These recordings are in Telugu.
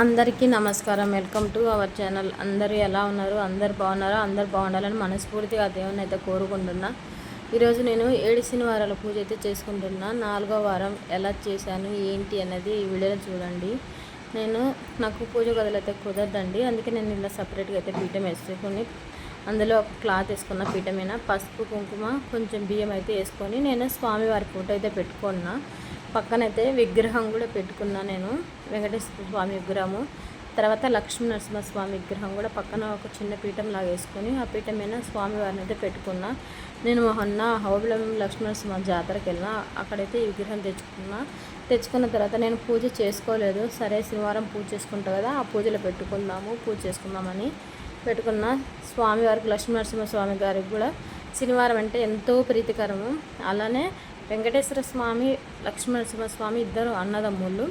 అందరికీ నమస్కారం. Welcome to our channel. అందరూ ఎలా ఉన్నారు? అందరు బాగున్నారో? అందరు బాగుండాలని మనస్ఫూర్తిగా దేవుని అయితే కోరుకుంటున్నా. ఈరోజు నేను ఏడు శనివారాల పూజ అయితే చేసుకుంటున్నా. నాలుగో వారం ఎలా చేశాను ఏంటి అనేది ఈ వీడియోలో చూడండి. నేను నాకు పూజ గదులు అయితే కుదరదండి. అందుకే నేను ఇలా సపరేట్గా అయితే పీఠం వేసుకొని అందులో ఒక క్లాత్ వేసుకున్న పీఠమైన? పసుపు కుంకుమ కొంచెం బియ్యం అయితే వేసుకొని నేను స్వామివారి ఫోటో అయితే పెట్టుకున్నా. పక్కనైతే విగ్రహం కూడా పెట్టుకున్నా నేను వెంకటేశ్వర స్వామి విగ్రహము. తర్వాత లక్ష్మీ నరసింహస్వామి విగ్రహం కూడా పక్కన ఒక చిన్న పీఠం లాగా వేసుకొని ఆ పీఠం మీద స్వామివారిని అయితే పెట్టుకున్నా. నేను మొన్న హౌబిలం లక్ష్మీ నరసింహ జాతరకి వెళ్ళినా అక్కడైతే ఈ విగ్రహం తెచ్చుకున్నా. తెచ్చుకున్న తర్వాత నేను పూజ చేసుకోలేదు. సరే శనివారం పూజ చేసుకుంటా కదా ఆ పూజలో పెట్టుకుందాము పూజ చేసుకుందామని పెట్టుకున్న. స్వామివారికి లక్ష్మీ నరసింహ స్వామి గారికి కూడా శనివారం అంటే ఎంతో ప్రీతికరము. అలానే వెంకటేశ్వర స్వామి లక్ష్మీ స్వామి ఇద్దరు అన్నదమ్ముళ్ళు.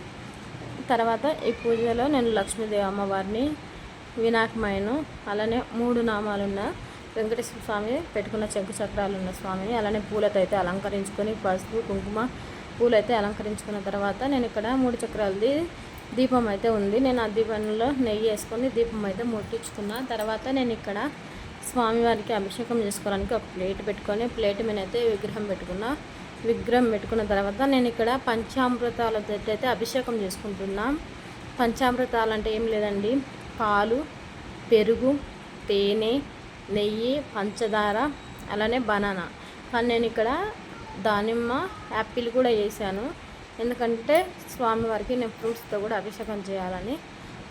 తర్వాత ఈ పూజలో నేను లక్ష్మీదేవి అమ్మవారిని వినాయకమయను అలానే మూడు నామాలున్న వెంకటేశ్వర స్వామి పెట్టుకున్న చెంకు చక్రాలు ఉన్న స్వామిని అలానే పూలతో అయితే అలంకరించుకొని పసుపు కుంకుమ పూలైతే అలంకరించుకున్న తర్వాత నేను ఇక్కడ మూడు చక్రాలది దీపం అయితే ఉంది. నేను ఆ దీపంలో నెయ్యి వేసుకొని దీపం అయితే ముట్టించుకున్న. తర్వాత నేను ఇక్కడ స్వామివారికి అభిషేకం చేసుకోవడానికి ఒక ప్లేట్ పెట్టుకొని ప్లేట్ మీద అయితే విగ్రహం పెట్టుకున్నా. విగ్రహం పెట్టుకున్న తర్వాత నేను ఇక్కడ పంచామృతాలతో అయితే అభిషేకం చేసుకుంటున్నా. పంచామృతాలు అంటే ఏం లేదండి. పాలు పెరుగు తేనె నెయ్యి పంచదార అలానే బనానా. కానీ నేను ఇక్కడ దానిమ్మ యాపిల్ కూడా వేసాను. ఎందుకంటే స్వామివారికి నేను ఫ్రూట్స్తో కూడా అభిషేకం చేయాలని.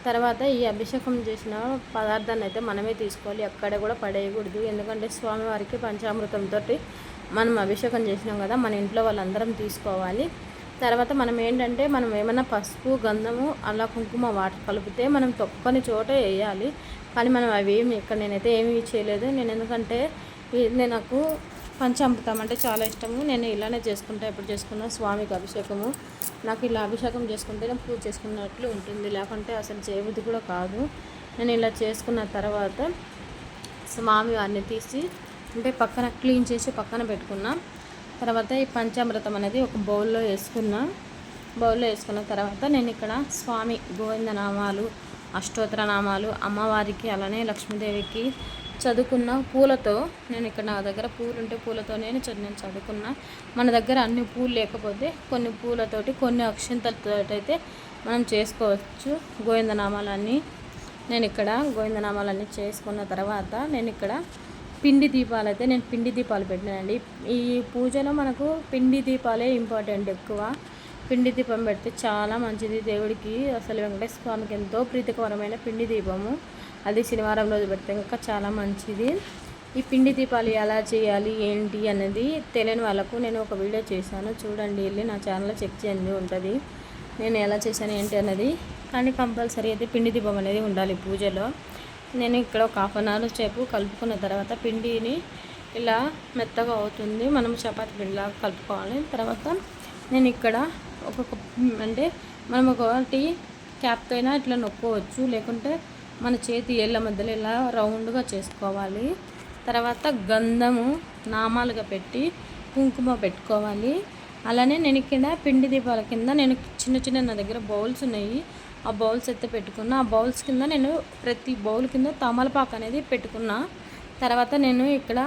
తర్వాత ఈ అభిషేకం చేసిన పదార్థాన్ని అయితే మనమే తీసుకోవాలి. ఎక్కడ కూడా పడేయకూడదు. ఎందుకంటే స్వామివారికి పంచామృతంతో మనం అభిషేకం చేసినాం కదా మన ఇంట్లో వాళ్ళందరం తీసుకోవాలి. తర్వాత మనం ఏంటంటే మనం ఏమైనా పసుపు గంధము అలా కుంకుమ వాటర్ కలిపితే మనం తొక్కని చోట వేయాలి. కానీ మనం అవి ఏమి ఇక్కడ నేనైతే ఏమీ చేయలేదు. నేను ఎందుకంటే ఇది నాకు పంచామృతం అంటే చాలా ఇష్టము. నేను ఇలానే చేసుకుంటా ఎప్పుడు చేసుకున్నా స్వామికి అభిషేకము. నాకు ఇలా అభిషేకం చేసుకుంటే పూజ చేసుకున్నట్లు ఉంటుంది. లేకుంటే అసలు చేయబుద్ధి కూడా కాదు. నేను ఇలా చేసుకున్న తర్వాత స్వామి వారిని తీసి అంటే పక్కన క్లీన్ చేసి పక్కన పెట్టుకున్నా. తర్వాత ఈ పంచామృతం అనేది ఒక బౌల్లో వేసుకున్నా. బౌల్లో వేసుకున్న తర్వాత నేను ఇక్కడ స్వామి గోవింద నామాలు అష్టోత్తర నామాలు అమ్మవారికి అలానే లక్ష్మీదేవికి చదువుకున్న పూలతో నేను ఇక్కడ నా దగ్గర పూలు ఉంటే పూలతో నేను నేను చదువుకున్న. మన దగ్గర అన్ని పూలు లేకపోతే కొన్ని పూలతోటి కొన్ని అక్షంతలతో అయితే మనం చేసుకోవచ్చు గోవిందనామాలన్నీ. నేను ఇక్కడ గోవిందనామాలన్నీ చేసుకున్న తర్వాత నేను ఇక్కడ పిండి దీపాలు అయితే నేను పిండి దీపాలు పెట్టినానండి. ఈ పూజలో మనకు పిండి దీపాలే ఇంపార్టెంట్ ఎక్కువ. పిండి దీపం పెడితే చాలా మంచిది. దేవుడికి అసలు వెంకటేశ్వర స్వామికి ఎంతో ప్రీతికరమైన పిండి దీపము. అది శనివారం రోజు పెడితే ఇంకా చాలా మంచిది. ఈ పిండి దీపాలు ఎలా చేయాలి ఏంటి అనేది తెలియని వాళ్ళకు నేను ఒక వీడియో చేశాను. చూడండి వెళ్ళి నా ఛానల్లో చెక్ చేయండి ఉంటుంది. నేను ఎలా చేశాను ఏంటి అన్నది కానీ కంపల్సరీ అయితే పిండి దీపం అనేది ఉండాలి పూజలో. నేను ఇక్కడ ఒక హాఫ్ అన్ అవర్ సేపు కలుపుకున్న తర్వాత పిండిని ఇలా మెత్తగా అవుతుంది. మనం చపాతి పిండిలా కలుపుకోవాలి. తర్వాత నేను ఇక్కడ ఒక అంటే మనం ఒకటి క్యాప్తో అయినా ఇట్లా నొక్కోవచ్చు. లేకుంటే మన చేతి ఏళ్ళ మధ్యలో ఇలా రౌండ్గా చేసుకోవాలి. తర్వాత గంధము నామాలుగా పెట్టి కుంకుమ పెట్టుకోవాలి. అలానే నేను ఇక్కడ పిండి దీపాల కింద నేను చిన్న చిన్న నా దగ్గర బౌల్స్ ఉన్నాయి. ఆ బౌల్స్ అయితే పెట్టుకున్నా. ఆ బౌల్స్ కింద నేను ప్రతి బౌల్ కింద తమలపాకు అనేది పెట్టుకున్నా. తర్వాత నేను ఇక్కడ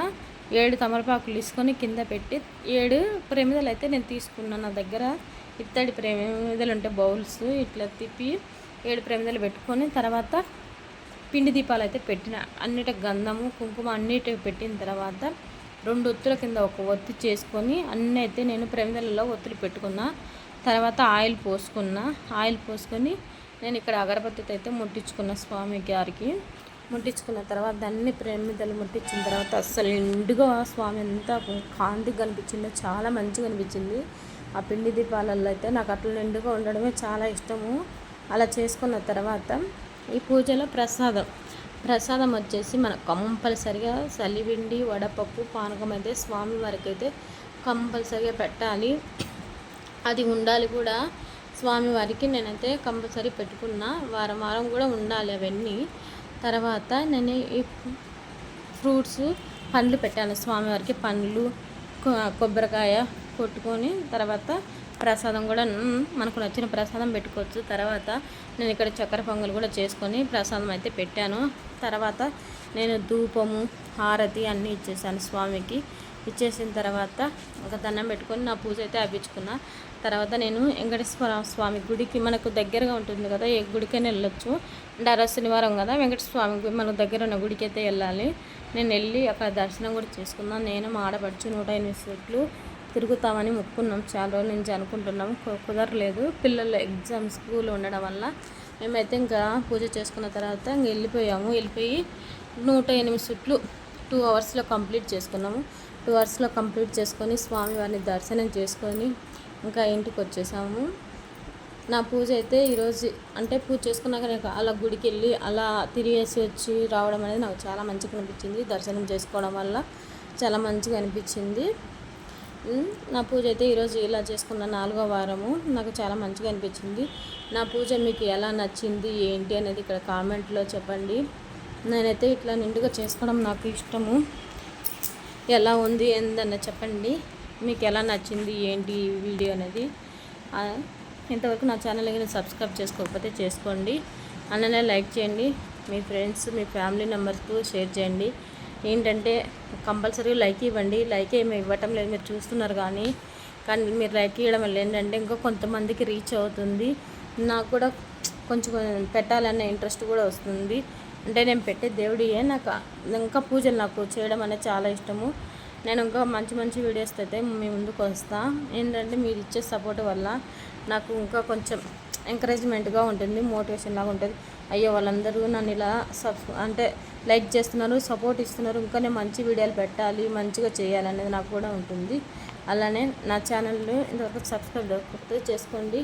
ఏడు తమలపాకులు తీసుకొని కింద పెట్టి ఏడు ప్రేమిదలు అయితే నేను తీసుకున్నాను నా దగ్గర. ఇత్తడి ప్రేమిదలు ఉంటే బౌల్స్ ఇట్లా తిప్పి ఏడు ప్రేమిదలు పెట్టుకొని తర్వాత పిండి దీపాలు అయితే పెట్టిన. అన్నిటి గంధము కుంకుమ అన్నిటి పెట్టిన తర్వాత రెండు ఒత్తుల కింద ఒక ఒత్తి చేసుకొని అన్నీ అయితే నేను ప్రమిదలలో ఒత్తులు పెట్టుకున్నా. తర్వాత ఆయిల్ పోసుకున్నా. ఆయిల్ పోసుకొని నేను ఇక్కడ అగరబత్తితో అయితే ముట్టించుకున్న స్వామి గారికి. ముట్టించుకున్న తర్వాత అన్ని ప్రేమిదలు ముట్టించిన తర్వాత అస్సలు నిండుగా స్వామి ఎంత కాంతి కనిపించిందో చాలా మంచిగా అనిపించింది. ఆ పిండి దీపాలలో అయితే నాకు అట్లా నిండుగా ఉండడమే చాలా ఇష్టము. అలా చేసుకున్న తర్వాత ఈ పూజలో ప్రసాదం. ప్రసాదం వచ్చేసి మన కంపల్సరిగా సలివిండి వడపప్పు పానకం అయితే స్వామి వారికి అయితే కంపల్సరిగా పెట్టాలి. అది ఉండాలి కూడా. స్వామివారికి నేనైతే కంపల్సరీ పెట్టుకున్నా. వారం వారం కూడా ఉండాలి అవన్నీ. తర్వాత నేను ఈ ఫ్రూట్స్ పండ్లు పెట్టాను స్వామివారికి పండ్లు కొబ్బరికాయ కొట్టుకొని తర్వాత ప్రసాదం కూడా మనకు నచ్చిన ప్రసాదం పెట్టుకోవచ్చు. తర్వాత నేను ఇక్కడ చక్కెర పొంగల్ కూడా చేసుకొని ప్రసాదం అయితే పెట్టాను. తర్వాత నేను ధూపము హారతి అన్నీ ఇచ్చేసాను స్వామికి. ఇచ్చేసిన తర్వాత ఒక దండం పెట్టుకొని నా పూజ అయితే అప్పించుకున్నా తర్వాత నేను వెంకటేశ్వర స్వామి గుడికి మనకు దగ్గరగా ఉంటుంది కదా ఏ గుడికైనా వెళ్ళొచ్చు. అంటే అరవై శనివారం కదా వెంకటేశ్వర స్వామి మనకు దగ్గర ఉన్న గుడికి అయితే వెళ్ళాలి. నేను వెళ్ళి అక్కడ దర్శనం కూడా చేసుకున్నాను. నేను మా ఆడపడుచు నూట ఎనిమిది సీట్లు తిరుగుతామని ముక్కున్నాం. చాలా రోజుల నుంచి అనుకుంటున్నాం కుదరలేదు. పిల్లలు ఎగ్జామ్ స్కూల్ ఉండడం వల్ల మేమైతే ఇంకా పూజ చేసుకున్న తర్వాత ఇంక వెళ్ళిపోయాము. వెళ్ళిపోయి నూట ఎనిమిది సుట్లు టూ అవర్స్లో కంప్లీట్ చేసుకున్నాము. టూ అవర్స్లో కంప్లీట్ చేసుకొని స్వామివారిని దర్శనం చేసుకొని ఇంకా ఇంటికి వచ్చేసాము. నా పూజ అయితే ఈరోజు అంటే పూజ చేసుకున్నాక నేను అలా గుడికి వెళ్ళి అలా తిరిగేసి వచ్చి రావడం అనేది నాకు చాలా మంచిగా అనిపించింది. దర్శనం చేసుకోవడం వల్ల చాలా మంచిగా అనిపించింది. నా పూజ అయితే ఈరోజు ఇలా చేసుకున్న నాలుగో వారము. నాకు చాలా మంచిగా అనిపించింది. నా పూజ మీకు ఎలా నచ్చింది ఏంటి అనేది ఇక్కడ కామెంట్లో చెప్పండి. నేనైతే ఇట్లా నిండుగా చేసుకోవడం నాకు ఇష్టము. ఎలా ఉంది ఏందన్న చెప్పండి. మీకు ఎలా నచ్చింది ఏంటి వీడియో అనేది. ఇంతవరకు నా ఛానల్ కానీ సబ్స్క్రైబ్ చేసుకోకపోతే చేసుకోండి. అలానే లైక్ చేయండి. మీ ఫ్రెండ్స్ మీ ఫ్యామిలీ మెంబర్స్కు షేర్ చేయండి. ఏంటంటే కంపల్సరీ లైక్ ఇవ్వండి. లైక్ ఏమి ఇవ్వటం లేదు. మీరు చూస్తున్నారు కానీ కానీ మీరు లైక్ ఇవ్వడం వల్ల ఏంటంటే ఇంకా కొంతమందికి రీచ్ అవుతుంది. నాకు కూడా కొంచెం పెట్టాలన్న ఇంట్రెస్ట్ కూడా వస్తుంది. అంటే నేను పెట్టే దేవుడియే. నాకు ఇంకా పూజలు నాకు చేయడం అనేది చాలా ఇష్టము. నేను ఇంకా మంచి మంచి వీడియోస్ అయితే మీ ముందుకు వస్తా. ఏంటంటే మీరు ఇచ్చే సపోర్ట్ వల్ల నాకు ఇంకా కొంచెం ఎంకరేజ్మెంట్గా ఉంటుంది మోటివేషన్ లాగా ఉంటుంది. అయ్యో వాళ్ళందరూ నన్ను ఇలా సబ్ అంటే లైక్ చేస్తున్నారు సపోర్ట్ ఇస్తున్నారు. ఇంకా నేను మంచి వీడియోలు పెట్టాలి మంచిగా చేయాలి అనేది నాకు కూడా ఉంటుంది. అలానే నా ఛానల్ని ఇంతవరకు సబ్స్క్రైబ్ చేసుకోండి.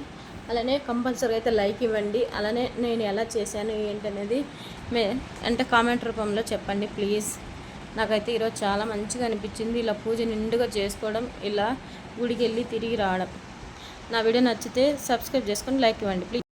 అలానే కంపల్సరీ అయితే లైక్ ఇవ్వండి. అలానే నేను ఎలా చేశాను ఏంటనేది మే అంటే కామెంట్ రూపంలో చెప్పండి ప్లీజ్. నాకైతే ఈరోజు చాలా మంచిగా అనిపించింది. ఇలా పూజ నిండుగా చేసుకోవడం ఇలా గుడికి వెళ్ళి తిరిగి రావడం. నా వీడియో నచ్చితే సబ్స్క్రైబ్ చేసుకొని లైక్ ఇవ్వండి. ప్లీజ్.